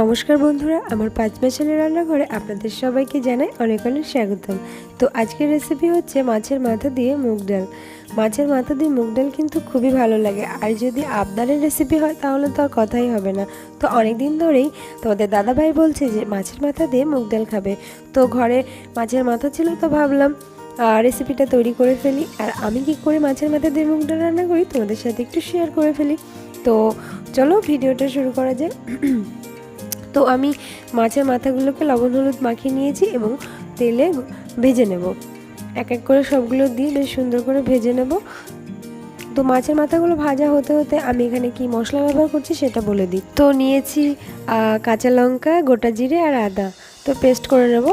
নমস্কার বন্ধুরা, আমার পাঁচ মাসালের রান্নাঘরে আপনাদের সবাইকে জানাই অনেক অনেক স্বাগতম। তো আজকের রেসিপি হচ্ছে মাছের মাথা দিয়ে মুগ ডাল। মাছের মাথা দিয়ে মুগ ডাল কিন্তু খুবই ভালো লাগে। আর যদি আবদারের রেসিপি হয় তাহলে তো আর কথাই হবে না। তো অনেক দিন ধরেই তোমাদের দাদাভাই বলছে যে মাছের মাথা দিয়ে মুগ ডাল খাবে। তো ঘরে মাছের মাথা ছিল তো ভাবলাম রেসিপিটা তৈরি করে ফেলি। আর আমি কি করে মাছের মাথা দিয়ে মুগ ডাল রান্না করি তোমাদের সাথে একটু শেয়ার করে ফেলি। তো চলো ভিডিওটা শুরু করা যায় তো আমি মাছের মাথাগুলোকে লবণ, হলুদ মাখিয়ে নিয়েছি এবং তেলে ভেজে নেব। এক এক করে সবগুলো দিয়ে বেশ সুন্দর করে ভেজে নেব। তো মাছের মাথাগুলো ভাজা হতে হতে আমি এখানে কি মশলা ব্যবহার করছি সেটা বলে দিই। তো নিয়েছি কাঁচা লঙ্কা, গোটা জিরে আর আদা। তো পেস্ট করে নেব।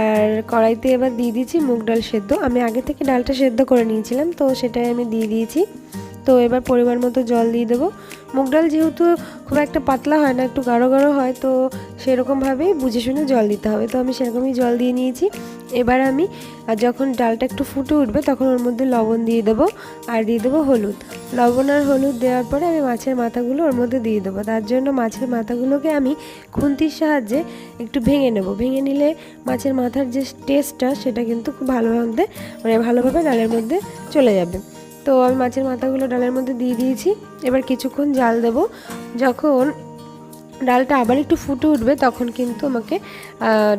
আর কড়াইতে এবার দিয়ে দিয়েছি মুগ ডাল সেদ্ধ। আমি আগে থেকে ডালটা সেদ্ধ করে নিয়েছিলাম, তো সেটাই আমি দিয়ে দিয়েছি। তো এবার পরিমাণ মতো জল দিয়ে দেবো। মুগ ডাল যেহেতু খুব একটা পাতলা হয় না, একটু গাঢ় গাঢ় হয়, তো সেরকমভাবেই বুঝে শুনে জল দিতে হবে। তো আমি সেরকমই জল দিয়ে নিয়েছি। এবার আমি যখন ডালটা একটু ফুটে উঠবে, তখন ওর মধ্যে লবণ দিয়ে দেবো, আর দিয়ে দেবো হলুদ। লবণ আর হলুদ দেওয়ার পরে আমি মাছের মাথাগুলো ওর মধ্যে দিয়ে দেবো। তার জন্য মাছের মাথাগুলোকে আমি খুন্তির সাহায্যে একটু ভেঙে নেব। ভেঙে নিলে মাছের মাথার যে টেস্টটা, সেটা কিন্তু খুব ভালোভাবে মানে ভালোভাবে ডালের মধ্যে চলে যাবে। তো আমি মাছের মাথাগুলো ডালের মধ্যে দিয়ে দিয়েছি। এবার কিছুক্ষণ জাল দেব। যখন ডালটা আবার একটু ফুটে উঠবে, তখন কিন্তু আমাকে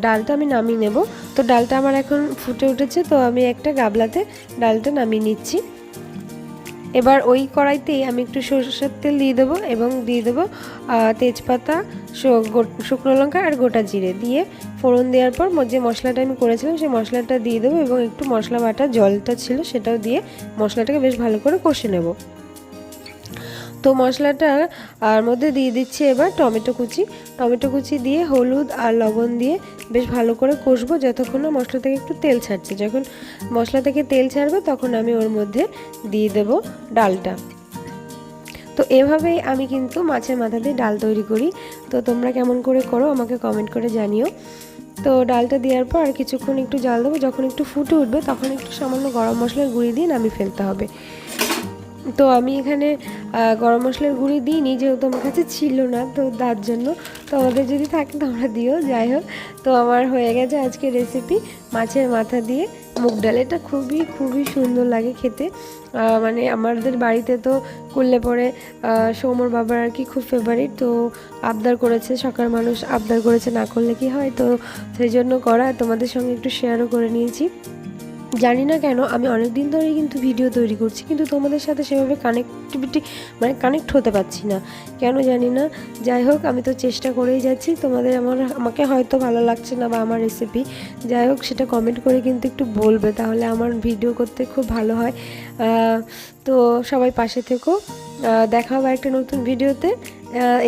ডালটা আমি নামিয়ে নেব। তো ডালটা আমার এখন ফুটে উঠেছে, তো আমি একটা গাবলাতে ডালটা নামিয়ে নিচ্ছি। এবার ওই কড়াইতেই আমি একটু সরষের তেল দিয়ে দেবো এবং দিয়ে দেবো তেজপাতা শুকনো লঙ্কা আর গোটা জিরে দিয়ে ফোড়ন দেওয়ার পর যে মশলাটা আমি করেছিলাম সেই মশলাটা দিয়ে দেবো এবং একটু মশলা বাটা জলটা ছিল সেটাও দিয়ে মশলাটাকে বেশ ভালো করে কষে নেব। তো মশলাটা আর মধ্যে দিয়ে দিচ্ছি এবার টমেটো কুচি। টমেটো কুচি দিয়ে হলুদ আর লবণ দিয়ে বেশ ভালো করে কষবো যতক্ষণ না মশলা থেকে একটু তেল ছাড়ছে। যখন মশলা থেকে তেল ছাড়বে তখন আমি ওর মধ্যে দিয়ে দেব ডালটা। তো এভাবেই আমি কিন্তু মাছের মাথা দিয়ে ডাল তৈরি করি। তো তোমরা কেমন করে করো আমাকে কমেন্ট করে জানিও। তো ডালটা দেওয়ার পর আর কিছুক্ষণ একটু জাল দেবো। যখন একটু ফুটে উঠবে তখন একটু সামান্য গরম মশলার গুঁড়ি দিয়ে নামিয়ে ফেলতে হবে। তো আমি এখানে গরম মশলার গুঁড়ি দিইনি, যেহেতু আমার কাছে ছিল না, তো তার জন্য। তো আমাদের যদি থাকে তোমরা দিও, যাই হোক। তো আমার হয়ে গেছে আজকে রেসিপি মাছের মাথা দিয়ে মুগ ডাল। এটা খুবই খুবই সুন্দর লাগে খেতে। মানে আমাদের বাড়িতে তো করলে পরে সৌমর বাবার আর কি খুব ফেভারিট তো আবদার করেছে, সকাল মানুষ আবদার করেছে, না করলে কি হয়? তো সেই জন্য করা, তোমাদের সঙ্গে একটু শেয়ারও করে নিয়েছি। জানি না কেন, আমি অনেক দিন ধরেই কিন্তু ভিডিও তৈরি করছি, কিন্তু তোমাদের সাথে সেভাবে কানেক্টিভিটি মানে কানেক্ট হতে পারছি না। কেন জানি না? যাই হোক, আমি তো চেষ্টা করেই যাচ্ছি, তোমাদের আমার, আমাকে হয়তো ভালো লাগছে না বা আমার রেসিপি যাই হোক, সেটা কমেন্ট করে কিন্তু একটু বলবে, তাহলে আমার ভিডিও করতে খুব ভালো হয়। তো সবাই পাশে থেকো। দেখা হবে একটা নতুন ভিডিওতে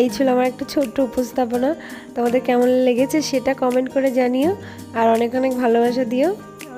এই ছিল আমার একটা ছোট্ট উপস্থাপনা। তোমাদের কেমন লেগেছে সেটা কমেন্ট করে জানিও। আর অনেক অনেক ভালোবাসা দিও।